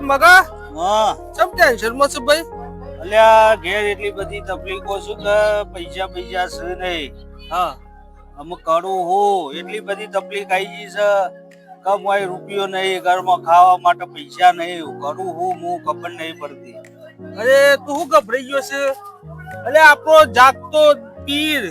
મગા? હા. ચમ ટેન્શનમાં છે ભાઈ? અલ્યા ઘેર એટલી બધી તકલીફો છે કે પૈસા પૈસા છે નહીં હા. અમુક કરું હું એટલી બધી તકલીફ આવી ગઈ છે. કમાય રૂપિયો નહીં ઘરમાં ખાવા માટે પૈસા નહીં કરું હું હું ખબર નહીં પડતી. અરે તું શું ગભરાઈ ગયો છે? અરે આપણો જાગતો પીર.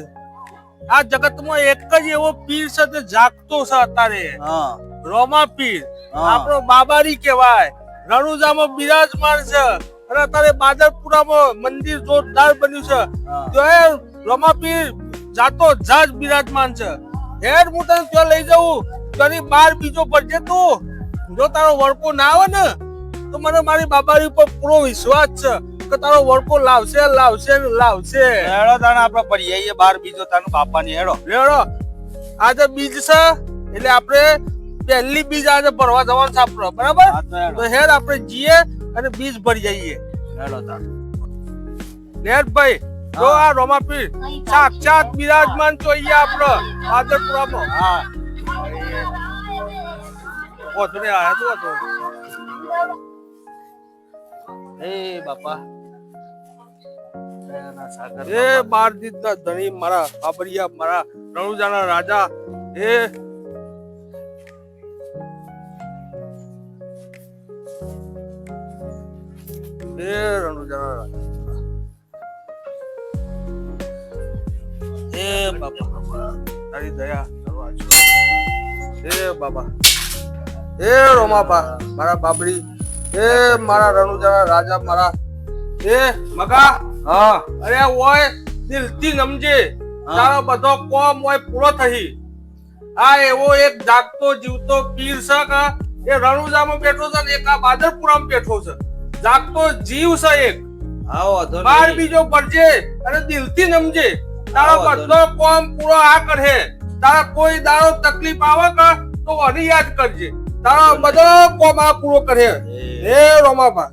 આ જગતમાં એક જ એવો પીર છે તે જાગતો છે અત્યારે. હા. રોમા પીર. આપણો બાબારી કહેવાય. રણુજામાં બિરાજમાન છે. અને અત્યારે બાદરપુરામાં મંદિર જોરદાર બન્યું છે. ત્યાં તો એ રોમા જાતો જાજ બિરાજમાન છે. હેર હું તને ત્યાં લઈ જાઉં તારી બાર બીજો પડશે તું. જો તારો વળકો ના આવે ને તો મને મારી બાબારી ઉપર પૂરો વિશ્વાસ છે કે તારો વળકો લાવશે લાવશે લાવશે. હેડો તાને આપણે પડી જઈએ બાર બીજો તાનું બાપાની હેડો હેડો આજે બીજ છે એટલે આપણે પહેલી બીજ આજે ભરવા જવાનું છે આપણે બરાબર? તો હેર આપણે જઈએ અને બીજ ભરી જઈએ. હેડો ભાઈ નેટભાઈ જો આ રોમાપીર સાક્ષાત બિરાજમાન તો અહીંયા આપણો આદરપુરામાં. હા. તો. એ બાપા. એ બાર ધણી મારા બાબરિયા મારા રણુજાના રાજા એ એ એ બાપા તારી દયા કરવા છો. એ બાબા એ રોમાપા મારા બાબડી એ મારા રણુજાના રાજા મારા એ મગા હા. અરે ઓય દિલથી નમજે. તારો બધો કોમ ઓય પૂરો થઈ. આ એવો એક જાગતો જીવતો પીર છે કે એ રણુજામાં બેઠો છે ને એક આ બાદરપુરામાં બેઠો છે. જાગતો જીવ છે એક. બાર બીજો પડજે અને દિલથી સમજે તારો બધો કોમ પૂરો આ કરે તારા કોઈ દાડો તકલીફ આવે કે તો અને યાદ કરજે. તારો બધો કોમ આ પૂરો કરે હે રોમાબા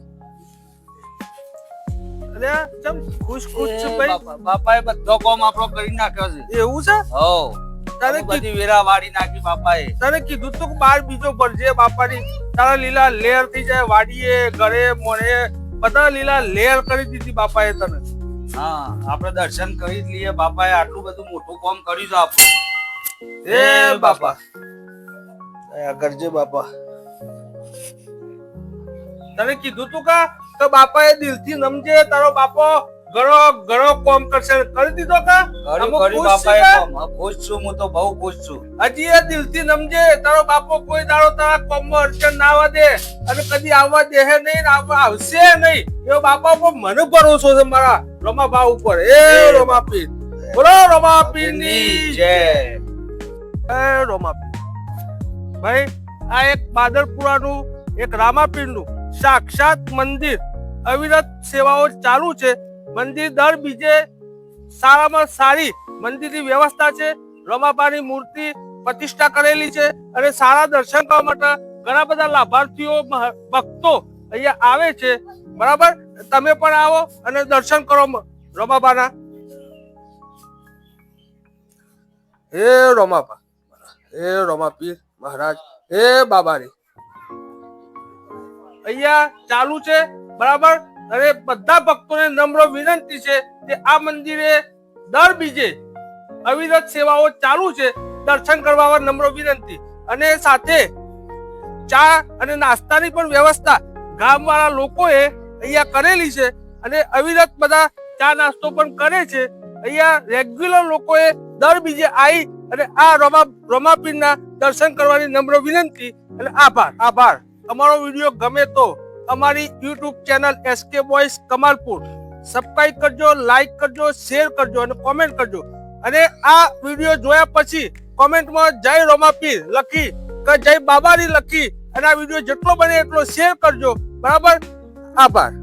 ખુશ ખુશ છે ભાઈ? બાપા બાપાએ બધો કોમ આપણો કરી નાખ્યો છે. એવું છે? હો. તારે તારે બધી વેરા વાળી નાખી બાપાએ. તને કીધું તું બાર બીજો ભરજે બાપાની તારા લીલા લેર થઈ જાય વાડીએ ઘરે મોણે બધા લીલા લેર કરી દીધી બાપાએ તને. હા આપણે દર્શન કરી જ લઈએ. બાપાએ આટલું બધું મોટું કામ કર્યું છે આપણું. એ બાપા. કરજે બાપા. તને કીધું તું કા? કે બાપાએ દિલથી નમજે તારો બાપો. ઘણો ઘણો કોમ કરશે. કરી દીધો કા? અમુક કર્યું? કામ. હા, ખુશ છું હું તો બહુ ખુશ છું. હજી એ દિલથી નમજે તારો બાપો કોઈ દાડો તારા કોમમાં અડચણ ના આવવા દે અને કદી આવવા દે નહીં ને આવવા આવશે નહીં. એવો બાપા પર મને ભરોસો છે મારા રમાબા ઉપર. એ રમાપીર બોલો રમાપીરની જય. એ રમાપીર ભાઈ આ એક બાદરપુરાનું એક રામાપીરનું સાક્ષાત મંદિર અવિરત સેવાઓ ચાલુ છે. મંદિર દર બીજે સારામાં સારી મંદિરની વ્યવસ્થા છે. રમાબાની મૂર્તિ પ્રતિષ્ઠા કરેલી છે અને સારા દર્શન કરવા માટે ઘણા બધા લાભાર્થીઓ ભક્તો અહીંયા આવે છે. બરાબર? તમે પણ આવો અને દર્શન કરો રમાબાના. હે રમાબા, હે રમાપીર મહારાજ, હે બાબારી. અહીંયા ચાલુ છે. બરાબર? અને બધા ભક્તોને નમ્ર વિનંતી છે કે આ મંદિરે દર બીજે અવિરત સેવાઓ ચાલુ છે. દર્શન કરવા નમ્ર વિનંતી. અને સાથે ચા અને નાસ્તાની પણ વ્યવસ્થા ગામવાળા લોકોએ અહીંયા કરેલી છે અને અવિરત બધા ચા નાસ્તો પણ કરે છે. અહીંયા રેગ્યુલર લોકોએ દર બીજે આવી અને આ રમા રમાપીરના દર્શન કરવાની નમ્ર વિનંતી અને આભાર. આભાર. અમારો વીડિયો ગમે તો અમારી YouTube channel S K boys Kamalpur subscribe કરજો લાઈક કરજો શેર કરજો અને કોમેન્ટ કરજો. અને આ વીડિયો જોયા પછી કોમેન્ટમાં જય રોમાપીર લખી કે જય બાબારી લખી. અને આ વીડિયો જેટલો બને એટલો શેર કરજો. બરાબર? આભાર.